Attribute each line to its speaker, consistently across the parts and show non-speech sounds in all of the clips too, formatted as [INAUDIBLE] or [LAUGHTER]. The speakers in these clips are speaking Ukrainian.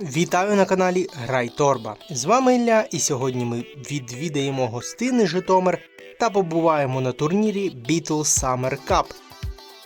Speaker 1: Вітаю на каналі Грай Торба. З вами Ілля, і сьогодні ми відвідаємо гостини Житомир та побуваємо на турнірі Beatles Summer Cup,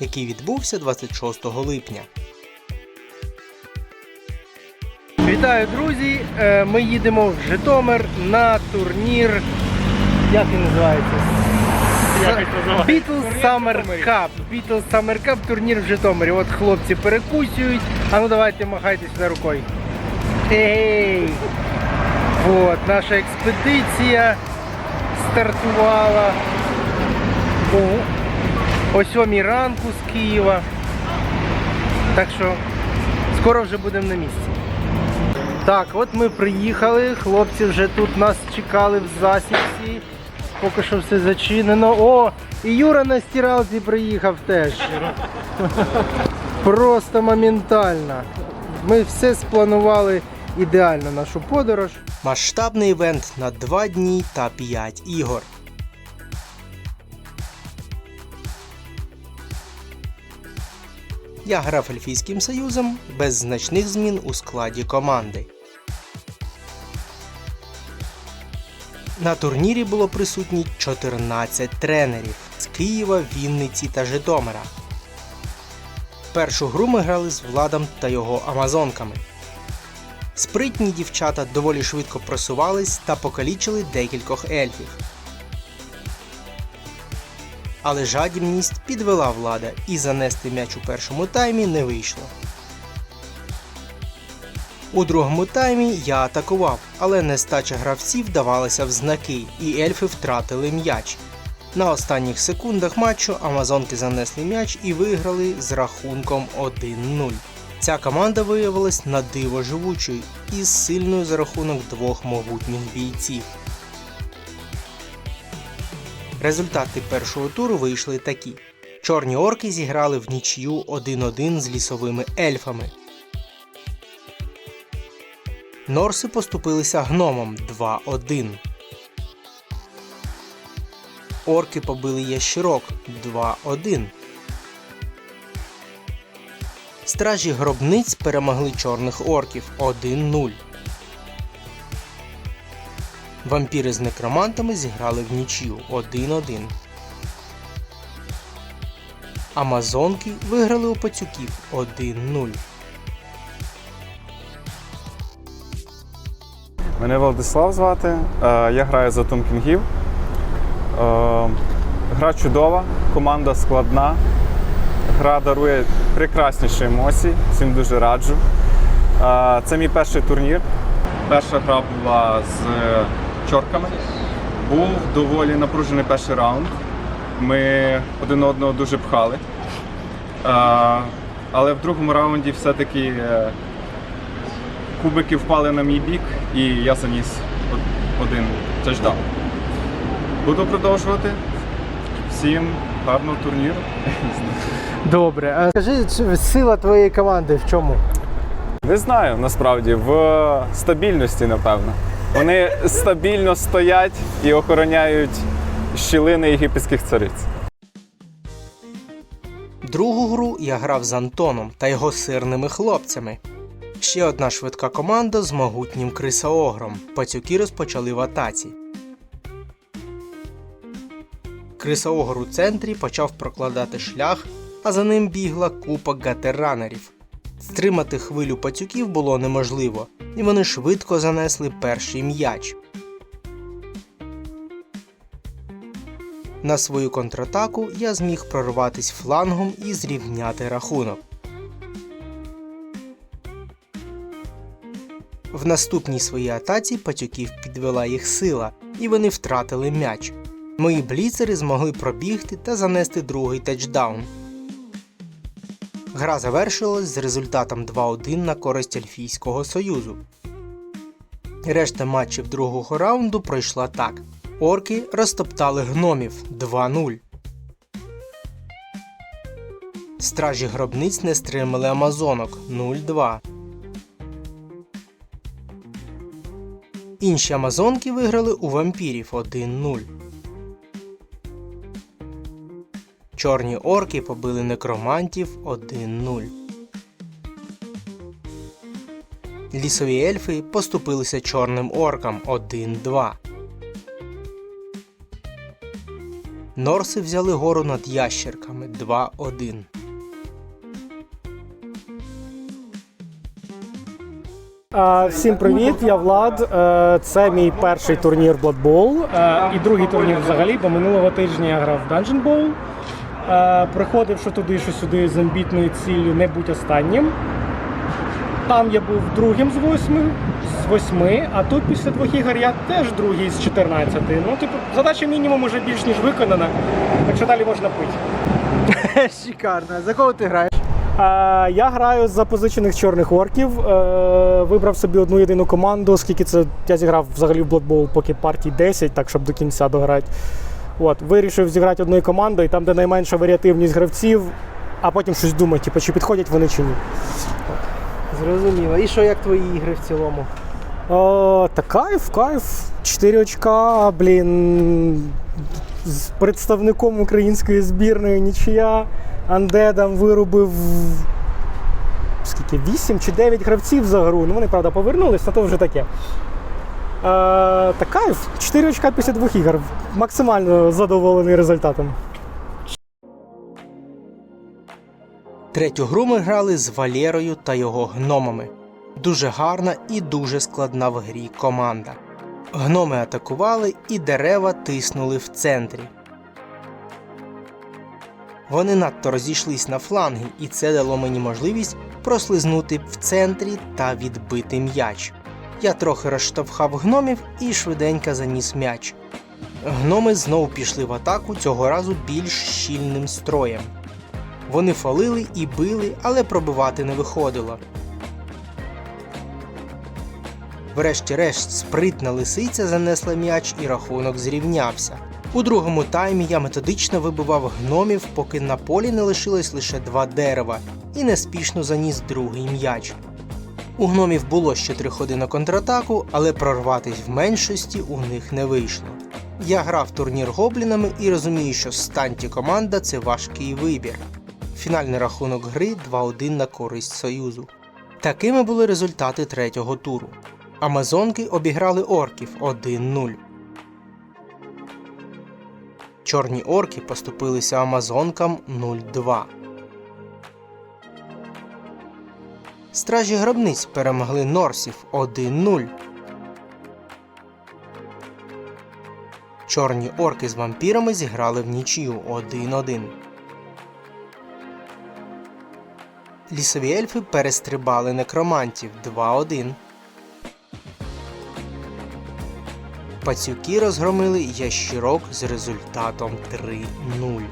Speaker 1: який відбувся 26 липня. Вітаю, друзі! Е, Ми їдемо в Житомир на турнір. Як він називається? Beatles Summer Cup. Beatles Summer Cup турнір в Житомирі. От хлопці перекусюють. А ну давайте махайте сюди рукою. Ей! От, наша експедиція стартувала о, о 7 ранку з Києва. Так що скоро вже будемо на місці. Так, от ми приїхали, хлопці вже тут нас чекали в засідці. Поки що все зачинено. О, і Юра на стиралці приїхав теж. Просто моментально. Ми все спланували ідеально нашу подорож. Масштабний івент на 2 дні та 5 ігор. Я грав Ельфійським Союзом без значних змін у складі команди. На турнірі було присутні 14 тренерів з Києва, Вінниці та Житомира. Першу гру ми грали з Владом та його амазонками. Спритні дівчата доволі швидко просувались та покалічили декількох ельфів. Але жадібність підвела влада і занести м'яч у першому таймі не вийшло. У другому таймі я атакував, але нестача гравців давалася в знаки, і ельфи втратили м'яч. На останніх секундах матчу амазонки занесли м'яч і виграли з рахунком 1-0. Ця команда виявилась на диво живучою і сильною за рахунок двох могутніх бійців. Результати першого туру вийшли такі: чорні орки зіграли в нічию 1-1 з лісовими ельфами. Норси поступилися гномом 2-1. Орки побили ящирок 2-1. Стражі гробниць перемогли чорних орків 1-0. Вампіри з некромантами зіграли в нічю 1-1. Амазонки виграли у пацюків 1-0.
Speaker 2: Мене Владислав звати. Е, Я граю за Тумкінгів. Е, Гра чудова, команда складна. Гра дарує прекрасніші емоції, всім дуже раджу. Е, Це мій перший турнір. Перша гра була з чорками. Був доволі напружений перший раунд. Ми один одного дуже пхали. Е, Але в другому раунді все-таки е, кубики впали на мій бік, і я заніс од- один тачдаун. Буду продовжувати. Всім гарного турніру.
Speaker 1: Добре, а скажи, чи сила твоєї команди в чому?
Speaker 2: Не знаю насправді, в стабільності, напевно. Вони стабільно стоять і охороняють щілини єгипетських цариць.
Speaker 1: Другу гру я грав з Антоном та його сирними хлопцями. Ще одна швидка команда з могутнім крисаогром. Пацюки розпочали в атаці. Крисаогр у центрі почав прокладати шлях, а за ним бігла купа гатерранерів. Стримати хвилю пацюків було неможливо, і вони швидко занесли перший м'яч. На свою контратаку я зміг прорватися флангом і зрівняти рахунок. В наступній своїй атаці патюків підвела їх сила, і вони втратили м'яч. Мої бліцери змогли пробігти та занести другий тачдаун. Гра завершилась з результатом 2-1 на користь Ельфійського Союзу. Решта матчів другого раунду пройшла так. Орки розтоптали гномів 2-0. Стражі гробниць не стримали амазонок 0-2. Інші амазонки виграли у вампірів 1-0. Чорні орки побили некромантів 1-0. Лісові ельфи поступилися чорним оркам 1-2. Норси взяли гору над ящерками 2-1.
Speaker 3: Всім привіт, я Влад. Е, Це мій перший турнір Blood Bowl е, і другий турнір взагалі, бо минулого тижня я грав в Dungeon Bowl. Е, Приходив що туди, що сюди з амбітною ціллю не будь останнім. Там я був другим з восьми, з восьми, а тут після двох ігор я теж другий з 14. Ну, типу, задача мінімум уже більш ніж виконана, так що далі можна пити. [LAUGHS]
Speaker 4: Шикарно. За кого ти граєш?
Speaker 3: А, я граю з запозичених чорних орків. Е, вибрав собі одну єдину команду, оскільки це я зіграв взагалі в Blood Bowl поки партій 10, так щоб до кінця дограти. От, вирішив зіграти одною командою, там, де найменша варіативність гравців, а потім щось думати, типу, чи підходять вони чи ні.
Speaker 4: Зрозуміло. І що як твої ігри в цілому?
Speaker 3: О, та кайф, кайф. 4 очка, блін. З представником української збірної нічия. Андедам виробив скільки, 8 чи 9 гравців за гру. Ну вони, правда, повернулись, а то вже таке. Е, та кайф. 4 очка після двох ігор. Максимально задоволений результатом.
Speaker 1: Третю гру ми грали з Валєрою та його гномами. Дуже гарна і дуже складна в грі команда. Гноми атакували і дерева тиснули в центрі. Вони надто розійшлись на фланги, і це дало мені можливість прослизнути в центрі та відбити м'яч. Я трохи розштовхав гномів і швиденько заніс м'яч. Гноми знову пішли в атаку, цього разу більш щільним строєм. Вони фалили і били, але пробивати не виходило. Врешті-решт, спритна лисиця занесла м'яч і рахунок зрівнявся. У другому таймі я методично вибивав гномів, поки на полі не лишилось лише два дерева, і неспішно заніс другий м'яч. У гномів було ще три ходи на контратаку, але прорватись в меншості у них не вийшло. Я грав турнір гоблінами і розумію, що станті команда це важкий вибір. Фінальний рахунок гри 2-1 на користь Союзу. Такими були результати третього туру. Амазонки обіграли орків 1-0. Чорні орки поступилися амазонкам 0-2. Стражі гробниць перемогли норсів 1-0. Чорні орки з вампірами зіграли в нічию 1-1. Лісові ельфи перестрибали некромантів 2-1. Пацюки розгромили ящірок з результатом 3-0.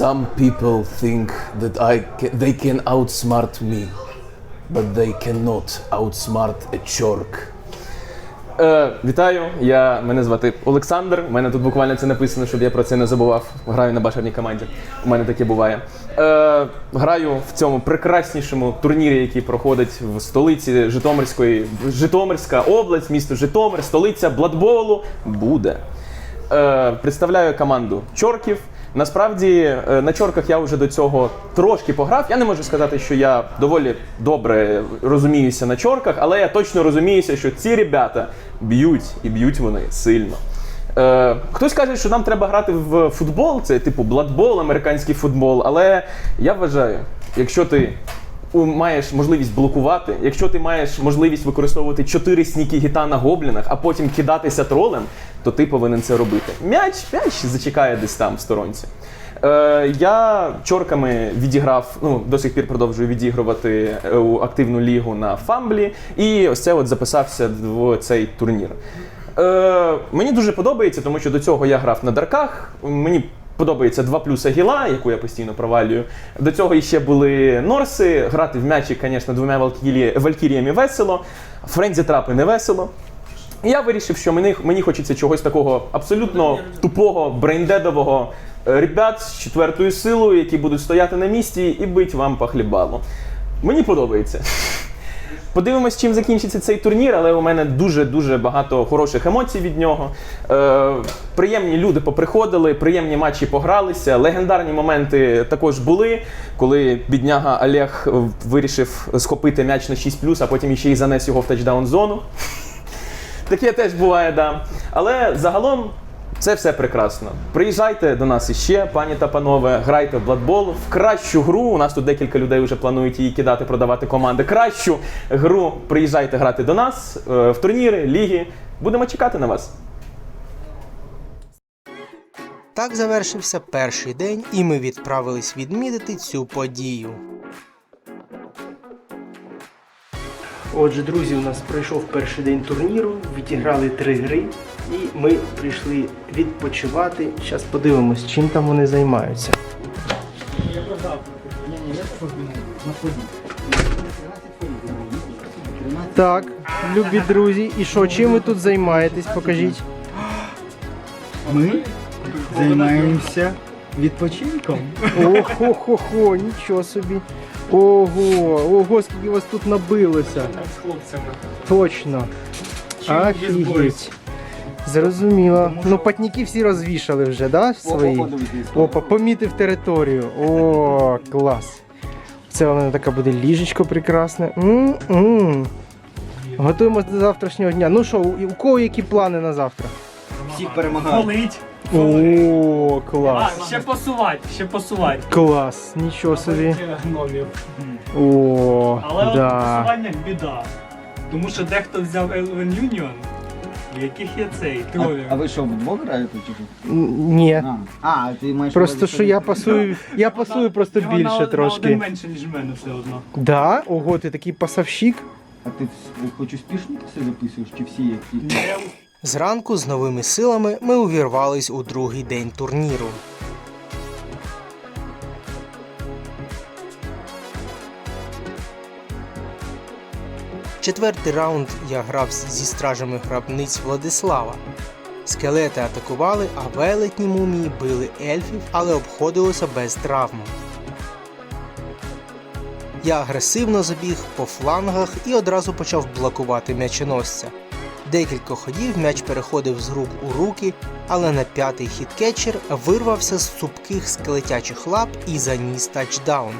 Speaker 5: Some people think that I ca- they can outsmart me, but they cannot outsmart a chork.
Speaker 6: Е, вітаю, я, мене звати Олександр. У мене тут буквально це написано, щоб я про це не забував. Граю на башарній команді. У мене таке буває. Е, граю в цьому прекраснішому турнірі, який проходить в столиці Житомирської. Житомирська область, місто Житомир, столиця Бладболу буде. Е, представляю команду чорків. Насправді е, на чорках я вже до цього трошки пограв. Я не можу сказати, що я доволі добре розуміюся на чорках, але я точно розуміюся, що ці ребята б'ють і б'ють вони сильно. Е, хтось каже, що нам треба грати в футбол, це типу бладбол, американський футбол. Але я вважаю, якщо ти маєш можливість блокувати, якщо ти маєш можливість використовувати чотири сніки гіта на гоблінах, а потім кидатися тролем, то ти повинен це робити. М'яч, м'яч зачекає десь там в сторонці. Е, я чорками відіграв, ну до сих пір продовжую відігрувати е, активну лігу на фамблі, і ось це от записався в цей турнір. Е, мені дуже подобається, тому що до цього я грав на дарках. Мені подобається 2 плюс Агіла, яку я постійно провалюю. До цього ще були Норси. Грати в м'ячі, звісно, двома валькірі... валькіріями весело. Френзі трапи не весело. Я вирішив, що мені, мені хочеться чогось такого абсолютно тупого, брейндедового е, ребят з четвертою силою, які будуть стояти на місці і бить вам по хлібалу. Мені подобається. Подивимось, чим закінчиться цей турнір, але у мене дуже-дуже багато хороших емоцій від нього. Е, приємні люди поприходили, приємні матчі погралися. Легендарні моменти також були, коли бідняга Олег вирішив схопити м'яч на 6 а потім ще й занес його в тачдаун зону. [LAUGHS] Таке теж буває, да. Але загалом це все прекрасно. Приїжджайте до нас іще, пані та панове, грайте в бладбол, в кращу гру. У нас тут декілька людей вже планують її кидати, продавати команди. Кращу гру приїжджайте грати до нас е, в турніри, ліги. Будемо чекати на вас.
Speaker 1: Так завершився перший день, і ми відправились відмітити цю подію.
Speaker 4: Отже, друзі, у нас пройшов перший день турніру, відіграли три гри, і ми прийшли відпочивати. Зараз подивимось, чим там вони займаються. Так, любі друзі, і що, чим ви тут займаєтесь? Покажіть.
Speaker 7: Ми займаємося відпочинком.
Speaker 4: Охо-хо-хо, нічого собі. Ого, ого, скільки вас тут набилося.
Speaker 3: З хлопцями.
Speaker 4: Точно. Офігеть. Зрозуміло. Ну, патніки всі розвішали вже, да? Свої? Опа, помітив територію. О, клас. Це у мене така буде ліжечко прекрасне. М-м. Готуємось до завтрашнього дня. Ну що, у у кого які плани на завтра?
Speaker 7: Всіх перемагають.
Speaker 3: Полить.
Speaker 4: О, клас.
Speaker 3: А, ще посувати, ще посувати.
Speaker 4: Клас, нічого собі.
Speaker 3: Гномів.
Speaker 4: О,
Speaker 3: Але от
Speaker 4: да.
Speaker 3: посування біда. Тому що дехто взяв Elven Union, в яких є цей
Speaker 7: А, а ви що, вдвох граєте чи що?
Speaker 4: Ні.
Speaker 7: А, а ти маєш
Speaker 4: Просто що я пасую, я пасую просто
Speaker 3: Його
Speaker 4: більше
Speaker 3: на, На
Speaker 4: трошки.
Speaker 3: один менше, ніж в мене все одно.
Speaker 4: Да? Ого, ти такий пасавщик.
Speaker 7: А ти хоч успішно все записуєш, чи всі які?
Speaker 1: Зранку з новими силами ми увірвались у другий день турніру. Четвертий раунд я грав зі стражами гробниць Владислава. Скелети атакували, а велетні мумії били ельфів, але обходилося без травм. Я агресивно забіг по флангах і одразу почав блокувати м'яченосця. Декілька ходів м'яч переходив з рук у руки, але на п'ятий хід кетчер вирвався з цупких скелетячих лап і заніс тачдаун.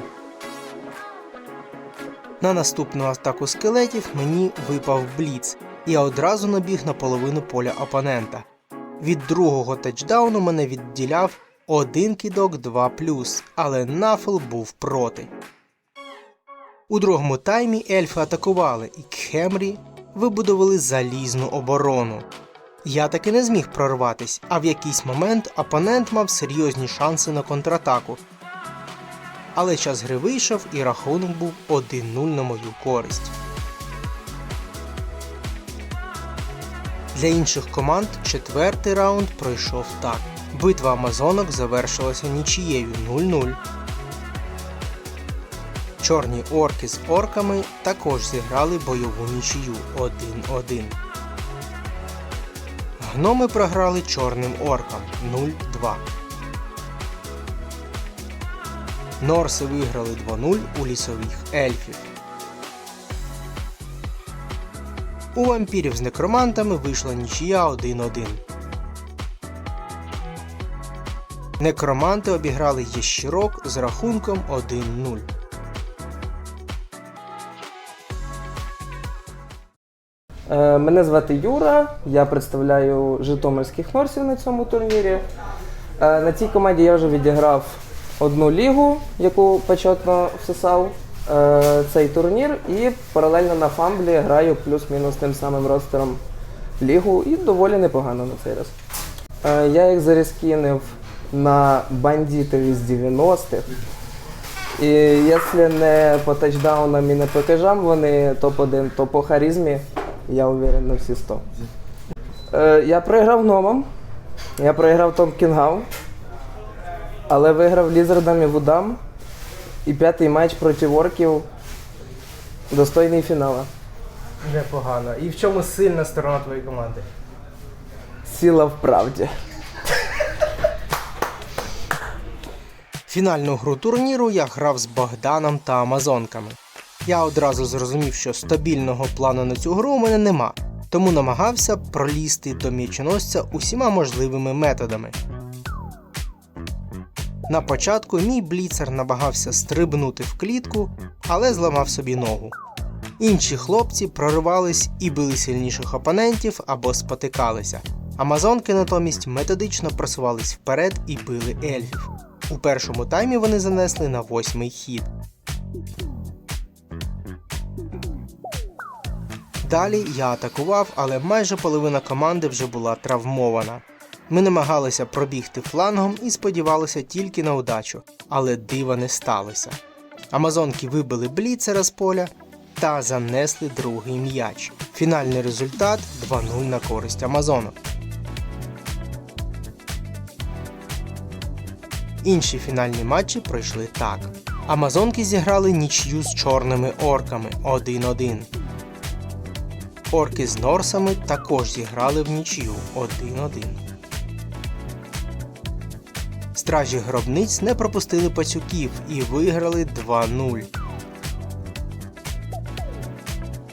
Speaker 1: На наступну атаку скелетів мені випав бліц, і я одразу набіг на половину поля опонента. Від другого тачдауну мене відділяв один кидок 2 але нафл був проти. У другому таймі ельфи атакували, і Кхемрі вибудували залізну оборону. Я таки не зміг прорватись, а в якийсь момент опонент мав серйозні шанси на контратаку. Але час гри вийшов і рахунок був 1-0 на мою користь. Для інших команд четвертий раунд пройшов так. Битва амазонок завершилася нічією 0-0. Чорні орки з орками також зіграли бойову нічию 1-1. Гноми програли чорним оркам 0-2. Норси виграли 2-0 у лісових ельфів. У вампірів з некромантами вийшла нічия 1-1. Некроманти обіграли Єщирок з рахунком 1-0.
Speaker 8: Е, Мене звати Юра, я представляю Житомирських Норсів на цьому турнірі. Е, На цій команді я вже відіграв одну лігу, яку почетно всосав е, цей турнір, і паралельно на фамблі граю плюс-мінус тим самим ростером лігу і доволі непогано на цей раз. Е, Я їх зарізкінив на бандитів із 90-х. І якщо не по тачдаунам і не по кежам вони топ-1, то по харизмі я уверен на всі 100. Е, я проіграв гномам, я проіграв Том Кінгау, але виграв лізардам і вудам. І п'ятий матч проти орків достойний фінала.
Speaker 4: Непогано. І в чому сильна сторона твоєї команди?
Speaker 8: Сіла в правді.
Speaker 1: Фінальну гру турніру я грав з Богданом та Амазонками. Я одразу зрозумів, що стабільного плану на цю гру у мене нема, тому намагався пролізти до м'ячоносця усіма можливими методами. На початку мій бліцер намагався стрибнути в клітку, але зламав собі ногу. Інші хлопці проривались і били сильніших опонентів або спотикалися. Амазонки натомість методично просувались вперед і били ельфів. У першому таймі вони занесли на восьмий хід. Далі я атакував, але майже половина команди вже була травмована. Ми намагалися пробігти флангом і сподівалися тільки на удачу, але дива не сталося. Амазонки вибили бліцера з поля та занесли другий м'яч. Фінальний результат 2-0 на користь Амазонок. Інші фінальні матчі пройшли так. Амазонки зіграли нічю з чорними орками 1-1. Орки з норсами також зіграли в нічю 1-1. Стражі гробниць не пропустили пацюків і виграли 2-0.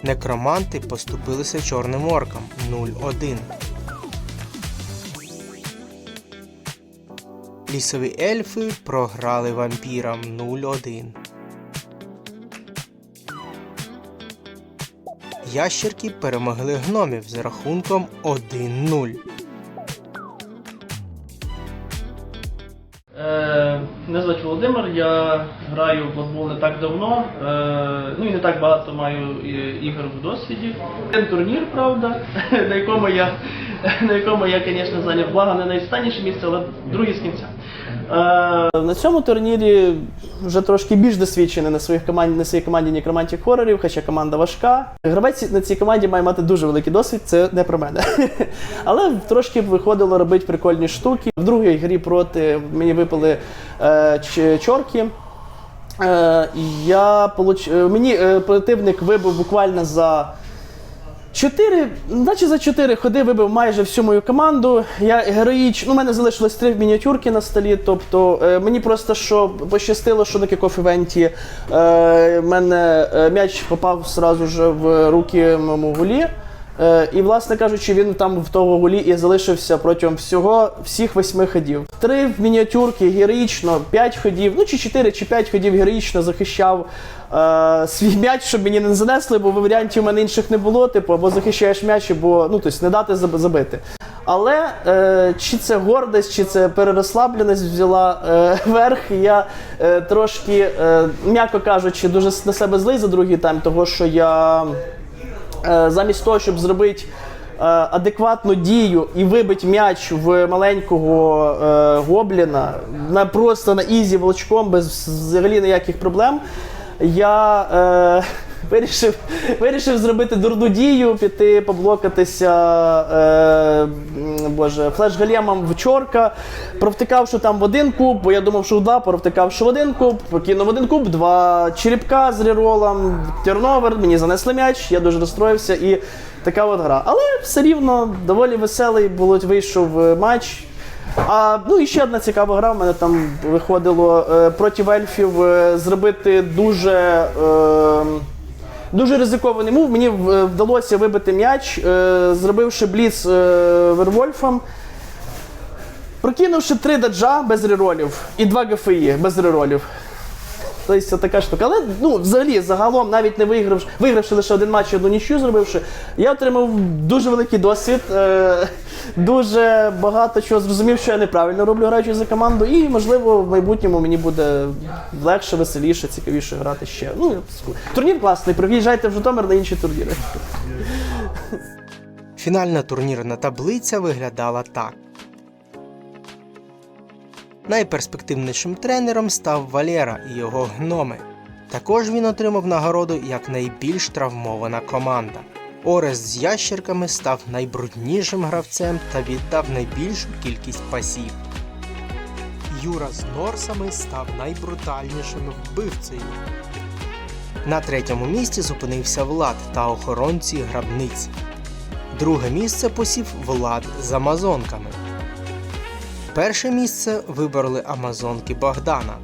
Speaker 1: Некроманти поступилися чорним оркам 0-1. Лісові ельфи програли вампірам 0-1. Ящерки перемогли гномів з рахунком 1-0.
Speaker 9: Володимир, я граю в футбол не так давно, е, ну і не так багато маю е, ігор в досвіді. Один турнір, правда, [LAUGHS] на якому я, на якому я, звісно, зайняв благо не найстанніше місце, але другий з кінця. Е, На цьому турнірі вже трошки більш досвідчений на своїх команді на своїй команді некромантів хорорів, хоча команда важка. Гравець на цій команді має мати дуже великий досвід, це не про мене. [LAUGHS] Але трошки виходило робити прикольні штуки. В другій грі проти мені випали е, чорки. Е, я получ... е, Мені е, противник вибив буквально за. Чотири, наче за чотири ходи вибив майже всю мою команду. Я героїч. Ну, у мене залишилось три мініатюрки на столі. Тобто е, мені просто що пощастило, що на кікоф івенті е, мене е, м'яч попав сразу ж в руки моєму гулі. Е, і, власне кажучи, він там в того гулі і залишився протягом всього всіх восьми ходів. Три мініатюрки героїчно, п'ять ходів, ну чи чотири, чи п'ять ходів героїчно захищав е, свій м'яч, щоб мені не занесли, бо варіантів у мене інших не було. Типу, або захищаєш м'яч, або ну тобто не дати забити. Але е, чи це гордість, чи це перерозслабленість взяла е, [LAUGHS] верх, я е, трошки, е, м'яко кажучи, дуже на себе злий за другий тайм, того що я. Е, замість того, щоб зробити е, адекватну дію і вибити м'яч в маленького е, гобліна на просто на ізі волчком, без взагалі ніяких проблем, я вирішив, вирішив зробити дурну дію, піти поблокатися е, боже, флеш-галемом в чорка, провтикавши там в один куб, бо я думав, що два, провтикавши в один куб, покинув один куб, два черепка з реролом, терновер, мені занесли м'яч, я дуже розстроївся і така от гра. Але все рівно доволі веселий було, вийшов е, матч. А ну і ще одна цікава гра. У мене там виходило е, проти ельфів е, зробити дуже. Е, Дуже ризикований мув. Мені вдалося вибити м'яч, е, зробивши бліц е, Вервольфом. Прокинувши три даджа без реролів і два ГФІ без реролів. Тобто це така штука. Але ну, взагалі, загалом, навіть не вигравши, вигравши лише один матч одну нічю зробивши, я отримав дуже великий досвід, е, дуже багато чого зрозумів, що я неправильно роблю граючи за команду, і можливо в майбутньому мені буде легше, веселіше, цікавіше грати ще. Ну, турнір класний, приїжджайте в Житомир на інші турніри.
Speaker 1: Фінальна турнірна таблиця виглядала так. Найперспективнішим тренером став Валера і його гноми. Також він отримав нагороду як найбільш травмована команда. Орест з ящерками став найбруднішим гравцем та віддав найбільшу кількість пасів. Юра з Норсами став найбрутальнішим вбивцею. На третьому місці зупинився Влад та охоронці грабниць. Друге місце посів Влад з Амазонками. Перше місце вибороли Амазонки Богдана.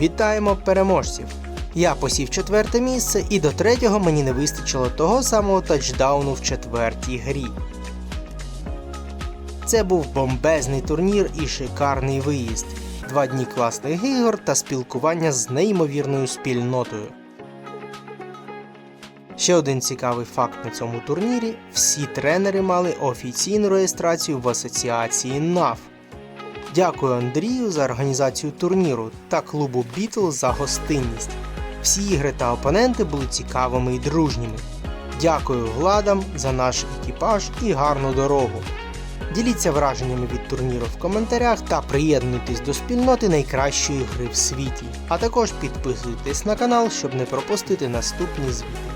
Speaker 1: Вітаємо переможців! Я посів четверте місце, і до третього мені не вистачило того самого тачдауну в четвертій грі. Це був бомбезний турнір і шикарний виїзд. Два дні класних ігор та спілкування з неймовірною спільнотою. Ще один цікавий факт на цьому турнірі: всі тренери мали офіційну реєстрацію в асоціації НАФ. Дякую Андрію за організацію турніру та клубу Бітл за гостинність. Всі ігри та опоненти були цікавими і дружніми. Дякую владам за наш екіпаж і гарну дорогу. Діліться враженнями від турніру в коментарях та приєднуйтесь до спільноти найкращої гри в світі. А також підписуйтесь на канал, щоб не пропустити наступні звіти.